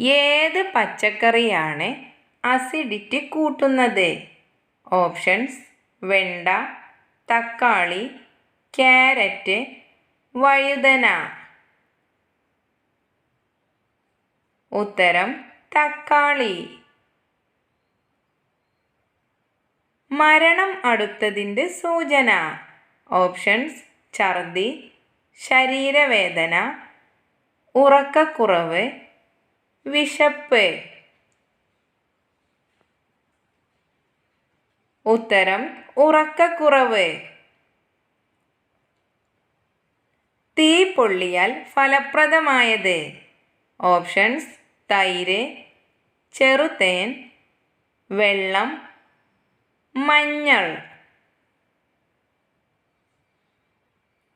ഏത് പച്ചക്കറിയാണ് അസിഡിറ്റി കൂട്ടുന്നത്? ഓപ്ഷൻസ് വെണ്ട തക്കാളി ക്യാരറ്റ് വഴുതന. ഉത്തരം തക്കാളി. മരണം അടുത്തതിന്റെ സൂചന. ഓപ്ഷൻസ് ഛർദി ശരീരവേദന ഉറക്കക്കുറവ് വിശപ്പ്. ഉത്തരം ഉറക്കക്കുറവ്. തീ പൊള്ളിയാൽ ഫലപ്രദമായത്. ഓപ്ഷൻസ് തൈര് ചെറുതേൻ വെള്ളം മഞ്ഞൾ.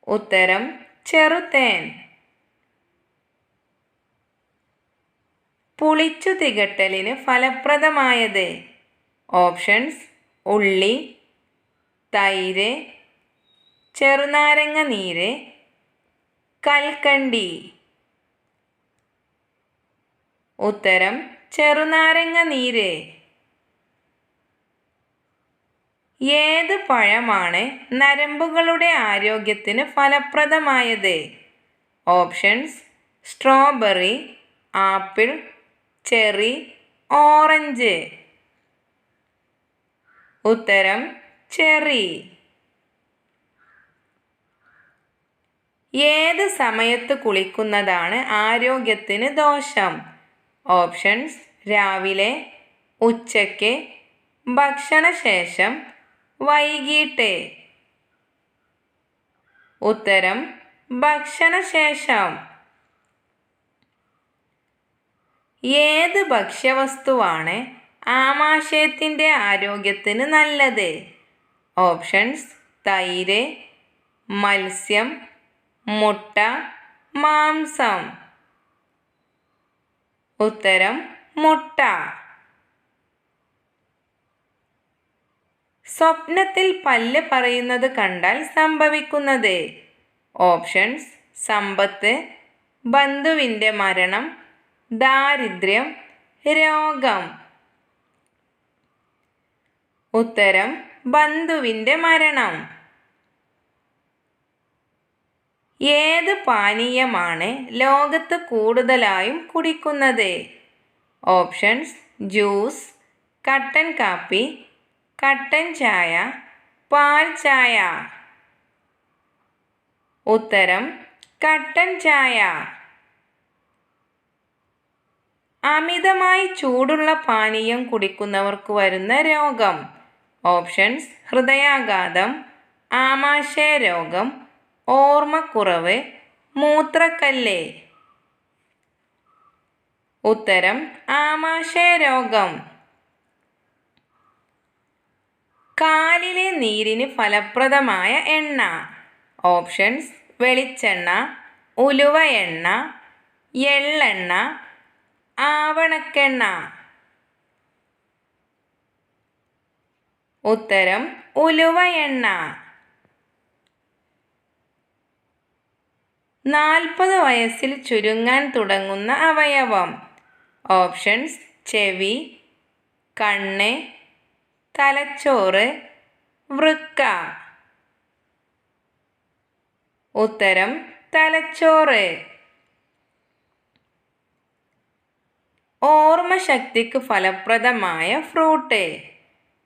ഉത്തരം ചെറുതേൻ. പുളിച്ചു തികട്ടലിന് ഫലപ്രദമായത്? ഓപ്ഷൻസ് ഉള്ളി തൈര് ചെറുനാരങ്ങ നീര് കൽക്കണ്ടി. ഉത്തരം ചെറുനാരങ്ങ നീര്. ഏത് പഴമാണ് നരമ്പുകളുടെ ആരോഗ്യത്തിന് ഫലപ്രദമായത്? Options strawberry apple cherry orange. ഉത്തരം ചെറി. ഏത് സമയത്ത് കുളിക്കുന്നതാണ് ആരോഗ്യത്തിന് ദോഷം? ഓപ്ഷൻസ് രാവിലെ ഉച്ചയ്ക്ക് ഭക്ഷണശേഷം വൈകിട്ട്. ഉത്തരം ഭക്ഷണശേഷം. ഏത് ഭക്ഷ്യവസ്തുവാണ് ആമാശയത്തിന്റെ ആരോഗ്യത്തിന് നല്ലത്? ഓപ്ഷൻസ് തൈര് മത്സ്യം മുട്ട മാംസം. ഉത്തരം മുട്ട. സ്വപ്നത്തിൽ പല്ല് പറയുന്നത് കണ്ടാൽ സംഭവിക്കുന്നത്. ഓപ്ഷൻസ് സമ്പത്ത് ബന്ധുവിന്റെ മരണം ദാരിദ്ര്യം രോഗം. ഉത്തരം ബന്ധുവിന്റെ മരണം. ഏത് പാനീയമാണ് ലോകത്ത് കൂടുതലായും കുടിക്കുന്നത്? ഓപ്ഷൻസ് ജ്യൂസ് കട്ടൻ കാപ്പി കട്ടൻ ചായ പാൽ ചായ. ഉത്തരം കട്ടൻ ചായ. അമിതമായി ചൂടുള്ള പാനീയം കുടിക്കുന്നവർക്ക് വരുന്ന രോഗം. ഓപ്ഷൻസ് ഹൃദയാഘാതം ആമാശയ രോഗം ഓർമ്മക്കുറവ് മൂത്രക്കല്ല്. ഉത്തരം ആമാശയ രോഗം. കാലിലെ നീരിന് ഫലപ്രദമായ എണ്ണ. ഓപ്ഷൻസ് വെളിച്ചെണ്ണ ഉലുവ എണ്ണ എള്ളെണ്ണ ആവണക്കെണ്ണ ഉത്തരം ഉലുവ എണ്ണ നാൽപ്പത് വയസ്സിൽ ചുരുങ്ങാൻ തുടങ്ങുന്ന അവയവം. ഓപ്ഷൻസ് ചെവി കണ്ണ് തലച്ചോറ് വൃക്ക. ഉത്തരം തലച്ചോറ്. ഓർമ്മശക്തിക്ക് ഫലപ്രദമായ fruit.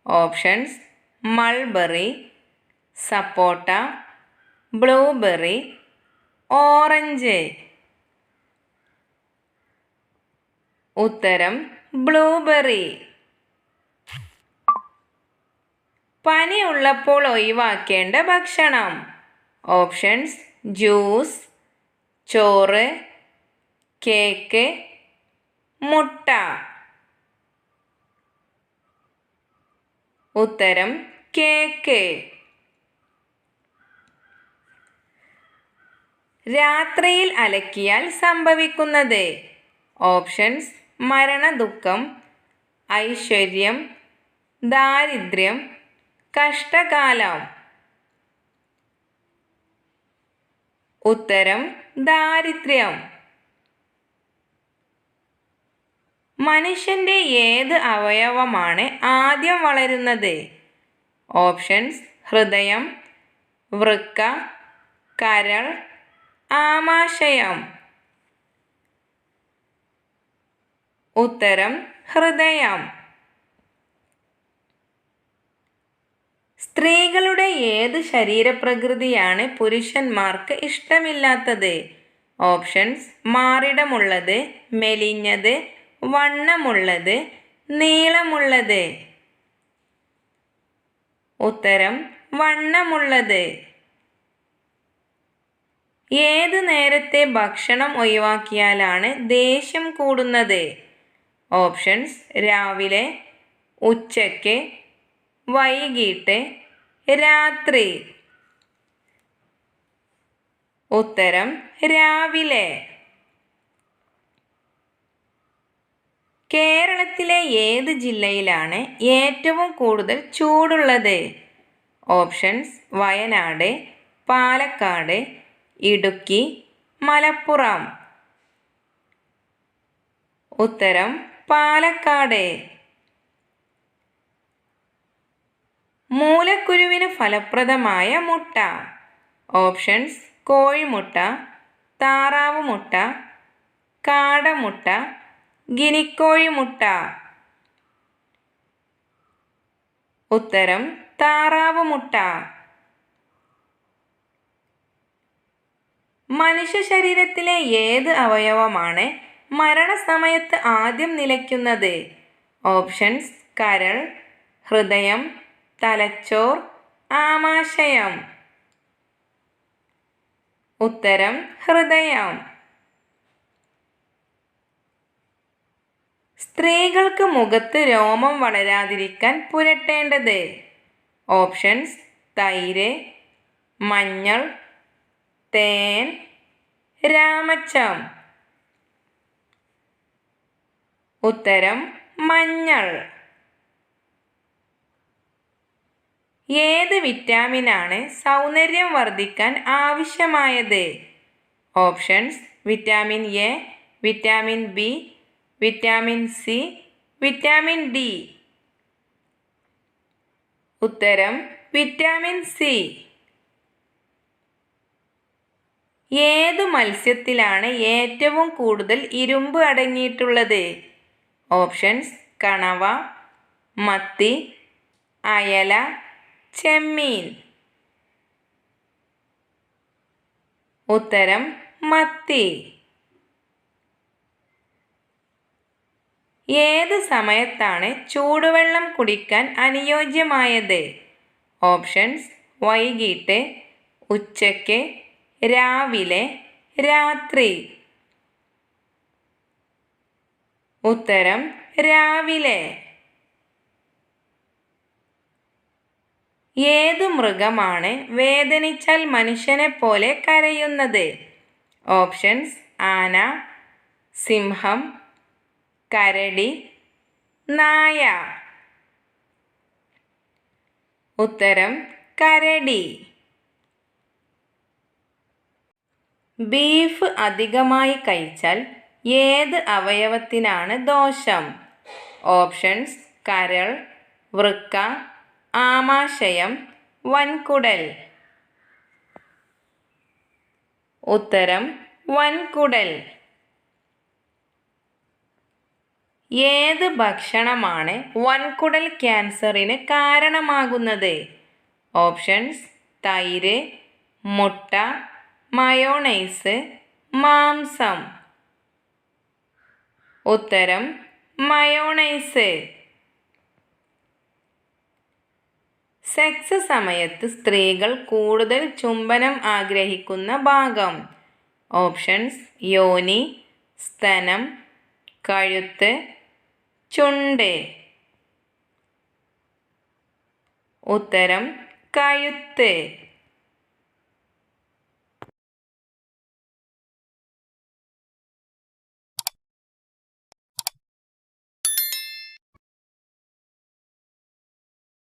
Options mulberry sapota blueberry orange. ഉത്തരം ബ്ലൂബെറി. പനി ഉള്ളപ്പോൾ ഒഴിവാക്കേണ്ട ഭക്ഷണം. ഓപ്ഷൻസ് ജ്യൂസ് ചോറ് കേക്ക് മുട്ട. ഉത്തരം കേക്ക് രാത്രിയിൽ അലക്കിയാൽ സംഭവിക്കുന്നത്. ഓപ്ഷൻസ് മരണദുഃഖം ഐശ്വര്യം ദാരിദ്ര്യം കഷ്ടകാലം. ഉത്തരം ദാരിദ്ര്യം. മനുഷ്യന്റെ ഏത് അവയവമാണ് ആദ്യം വളരുന്നത്? ഓപ്ഷൻസ് ഹൃദയം വൃക്ക കരൾ ആമാശയം. ഉത്തരം ഹൃദയം. സ്ത്രീകളുടെ ഏത് ശരീരപ്രകൃതിയാണ് പുരുഷന്മാർക്ക് ഇഷ്ടമില്ലാത്തത്? ഓപ്ഷൻസ് മാറിടമുള്ളത് മെലിഞ്ഞത് വണ്ണമുള്ളത് നീളമുള്ളത്. ഉത്തരം വണ്ണമുള്ളത്. ഏത് നേരത്തെ ഭക്ഷണം ഒഴിവാക്കിയാലാണ് ദേഷ്യം കൂടുന്നത്? ഓപ്ഷൻസ് രാവിലെ ഉച്ചയ്ക്ക് വൈകിട്ട് രാത്രി. ഉത്തരം രാവിലെ. കേരളത്തിലെ ഏത് ജില്ലയിലാണ് ഏറ്റവും കൂടുതൽ ചൂടുള്ളത്? ഓപ്ഷൻസ് വയനാട് പാലക്കാട് ഇടുക്കി മലപ്പുറം. ഉത്തരം പാലക്കാട്. മൂലക്കുരുവിന് ഫലപ്രദമായ മുട്ട. ഓപ്ഷൻസ് കോഴിമുട്ട താറാവ് മുട്ട കാടമുട്ട ഗിനിക്കോഴിമുട്ട. ഉത്തരം താറാവ് മുട്ട മനുഷ്യ ശരീരത്തിലെ ഏത് അവയവമാണ് മരണസമയത്ത് ആദ്യം നിലയ്ക്കുന്നത്? ഓപ്ഷൻസ് കരൾ ഹൃദയം തലച്ചോർ ആമാശയം. ഉത്തരം ഹൃദയം. സ്ത്രീകൾക്ക് മുഖത്ത് രോമം വളരാതിരിക്കാൻ പുരട്ടേണ്ടത്. ഓപ്ഷൻസ് തൈര് മഞ്ഞൾ തേൻ രാമച്ചം. ഉത്തരം മഞ്ഞൾ. ഏത് വിറ്റാമിനാണ് സൗന്ദര്യം വർദ്ധിക്കാൻ ആവശ്യമായത്? Options vitamin A vitamin B vitamin C vitamin D ഉത്തരം വിറ്റാമിൻ സി ഏതു മത്സ്യത്തിലാണ് ഏറ്റവും കൂടുതൽ ഇരുമ്പ് അടങ്ങിയിട്ടുള്ളത്? ഓപ്ഷൻസ് കണവ മത്തി അയല ചെമ്മീൻ. ഉത്തരം മത്തി. ഏത് സമയത്താണ് ചൂടുവെള്ളം കുടിക്കാൻ അനുയോജ്യമായത്? ഓപ്ഷൻസ് വൈകിട്ട് ഉച്ചയ്ക്ക് രാവിലെ രാത്രി. ഉത്തരം രാവിലെ. ഏത് മൃഗമാണ് വേദനിച്ചാൽ മനുഷ്യനെ പോലെ കരയുന്നത്? ഓപ്ഷൻസ് ആന സിംഹം കരടി നായ. ഉത്തരം കരടി. ബീഫ് അധികമായി കഴിച്ചാൽ ഏത് അവയവത്തിനാണ് ദോഷം? ഓപ്ഷൻസ് കരൾ വൃക്ക ആമാശയം വൻകുടൽ. ഉത്തരം വൻകുടൽ. ഏത് ഭക്ഷണമാണ് വൻകുടൽ ക്യാൻസറിന് കാരണമാകുന്നത്? ഓപ്ഷൻസ് തൈര് മുട്ട മയോണൈസ് മാംസം. ഉത്തരം മയോണൈസ്. സെക്സ് സമയത്ത് സ്ത്രീകൾ കൂടുതൽ ചുംബനം ആഗ്രഹിക്കുന്ന ഭാഗം. ഓപ്ഷൻസ് യോനി സ്തനം കഴുത്ത് ചുണ്ട്. ഉത്തരം കഴുത്ത്.